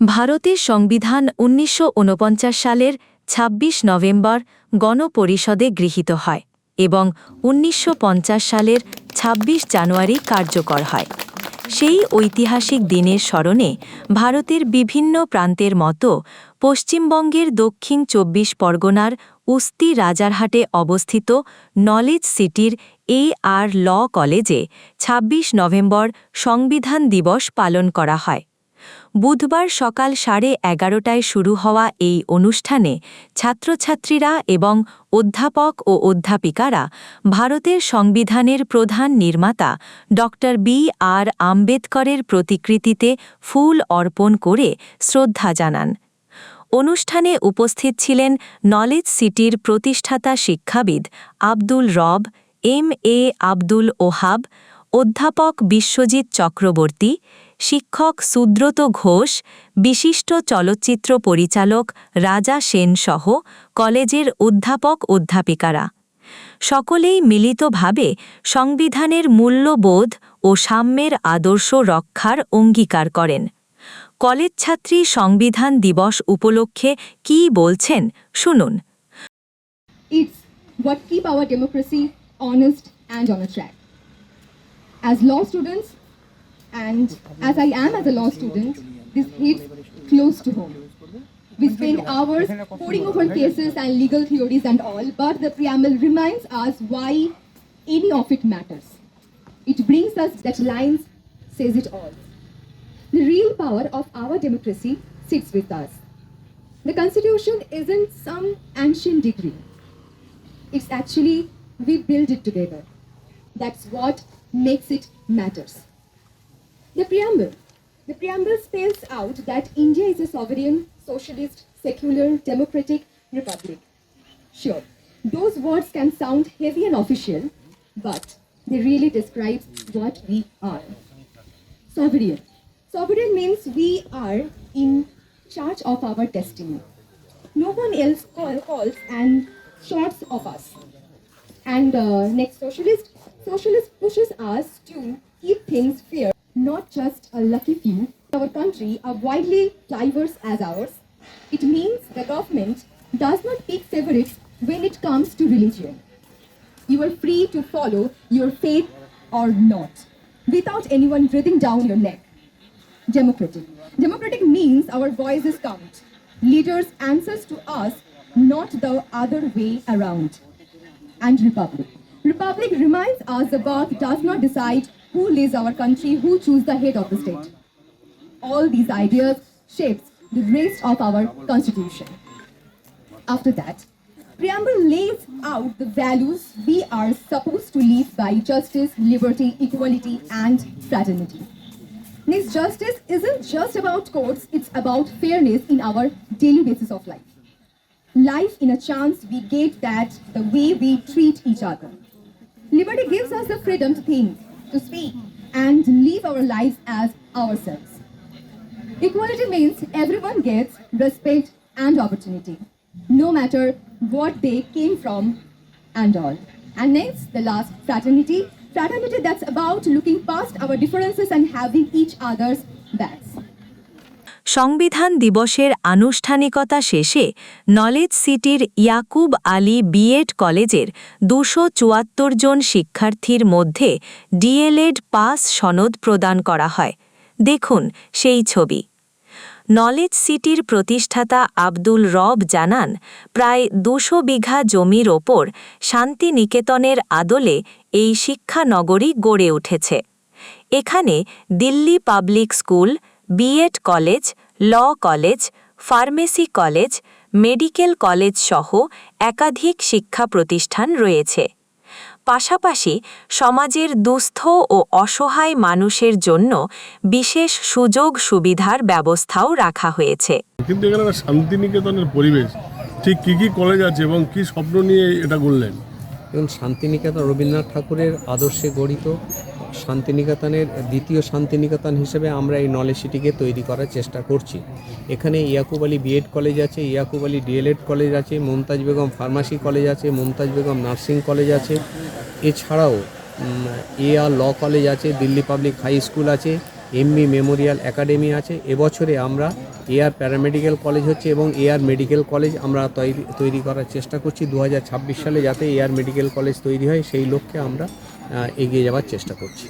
ভারতের সংবিধান উনিশশো ঊনপঞ্চাশ সালের ২৬ নভেম্বর গণপরিষদে গৃহীত হয় এবং উনিশশো পঞ্চাশ সালের ২৬ জানুয়ারি কার্যকর হয়। সেই ঐতিহাসিক দিনের স্মরণে ভারতের বিভিন্ন প্রান্তের মতো পশ্চিমবঙ্গের দক্ষিণ চব্বিশ পরগনার উস্তি রাজারহাটে অবস্থিত নলেজ সিটির এ আর ল কলেজে ২৬ নভেম্বর সংবিধান দিবস পালন করা হয়। বুধবার সকাল সাড়ে এগারোটায় শুরু হওয়া এই অনুষ্ঠানে ছাত্রছাত্রীরা এবং অধ্যাপক ও অধ্যাপিকারা ভারতের সংবিধানের প্রধান নির্মাতা ড. বি আর আম্বেদকরের প্রতিকৃতিতে ফুল অর্পণ করে শ্রদ্ধা জানান। অনুষ্ঠানে উপস্থিত ছিলেন নলেজ সিটির প্রতিষ্ঠাতা শিক্ষাবিদ আব্দুল রব, এম এ আব্দুল ওহাব, অধ্যাপক বিশ্বজিৎ চক্রবর্তী শিক্ষক সুব্রত ঘোষ বিশিষ্ট চলচ্চিত্র পরিচালক রাজা সেন সহ কলেজের অধ্যাপক অধ্যাপিকারা। সকলেই মিলিতভাবে সংবিধানের মূল্যবোধ ও সাম্যের আদর্শ রক্ষার অঙ্গীকার করেন। কলেজ ছাত্রী সংবিধান দিবস উপলক্ষে কি বলছেন শুনুন। What keep our democracy honest and on a track. As law students, and as I am as a law student, this hits close to home. We spend hours poring over cases and legal theories and all, but the preamble reminds us why any of it matters. It brings us that lines says it all. The real power of our democracy sits with us. The Constitution isn't some ancient degree. It's actually we build it together. That's what makes it matters. The preamble. The preamble spells out that India is a sovereign, socialist, secular, democratic republic. Sure, those words can sound heavy and official, but they really describe what we are. Sovereign. Sovereign means we are in charge of our destiny. No one else call, calls and shorts of us. And uh, next, socialist. Socialist pushes us to keep things fair, not just a lucky few. Our country are widely diverse as ours. It means the government does not pick favorites when it comes to religion. You are free to follow your faith or not, without anyone breathing down your neck. Democratic. Democratic means our voices count. Leaders answers to us, not the other way around. And republic. Republic reminds us the birth does not decide who leads our country, who choose the head of the state. All these ideas shapes the rest of our constitution. After that, preamble lays out the values we are supposed to live by justice, liberty, equality, and fraternity. Next, justice isn't just about courts, it's about fairness in our daily basis of life. Life in a chance we get that the way we treat each other. Liberty gives us the freedom to think, to speak, and live our lives as ourselves. Equality means everyone gets respect and opportunity, no matter what they came from and all. And next, the last, fraternity. Fraternity that's about looking past our differences and having each other's backs. সংবিধান দিবসের আনুষ্ঠানিকতা শেষে knowledge সিটির Yakub Ali B Ed কলেজের দুশো জন শিক্ষার্থীর মধ্যে D.El.Ed pass সনদ প্রদান করা হয়। দেখুন সেই ছবি। নলেজ সিটির প্রতিষ্ঠাতা আব্দুল রব জানান, প্রায় দুশো বিঘা জমির ওপর শান্তিনিকেতনের আদলে এই শিক্ষানগরী গড়ে উঠেছে। এখানে Delhi public school B Ed college law college pharmacy college medical college সহ একাধিক শিক্ষা প্রতিষ্ঠান রয়েছে। পাশাপাশি সমাজের দুস্থ ও অসহায় মানুষের জন্য বিশেষ সুযোগ সুবিধার ব্যবস্থাও রাখা হয়েছে। কিন্তু এখানে একটা শান্তিনিকেতনের পরিবেশ। ঠিক কী কী কলেজ আছে এবং কী স্বপ্ন নিয়ে এটা করলেন এবং শান্তিনিকেতন রবীন্দ্রনাথ ঠাকুরের আদর্শে গড়িত শান্তিনিকেতনের দ্বিতীয় শান্তিনিকেতন হিসেবে আমরা এই নলেজ সিটিকে তৈরি করার চেষ্টা করছি। এখানে ইয়াকুব আলী বিএড কলেজ আছে, ইয়াকুব আলী ডিএলএড কলেজ আছে, মমতাজ বেগম ফার্মাসি কলেজ আছে, মমতাজ বেগম নার্সিং কলেজ আছে। এছাড়াও এ আর ল কলেজ আছে, দিল্লি পাবলিক হাই স্কুল আছে এমবি মেমোরিয়াল একাডেমি আছে। এবছরে আমরা এআর প্যারামেডিক্যাল কলেজ হচ্ছে এবং এআর মেডিকেল কলেজ আমরা তৈরি তৈরি করার চেষ্টা করছি দু হাজার ছাব্বিশ সালে যাতে এআর মেডিকেল কলেজ তৈরি হয়, সেই লক্ষ্যে আমরা এগিয়ে যাওয়ার চেষ্টা করছি।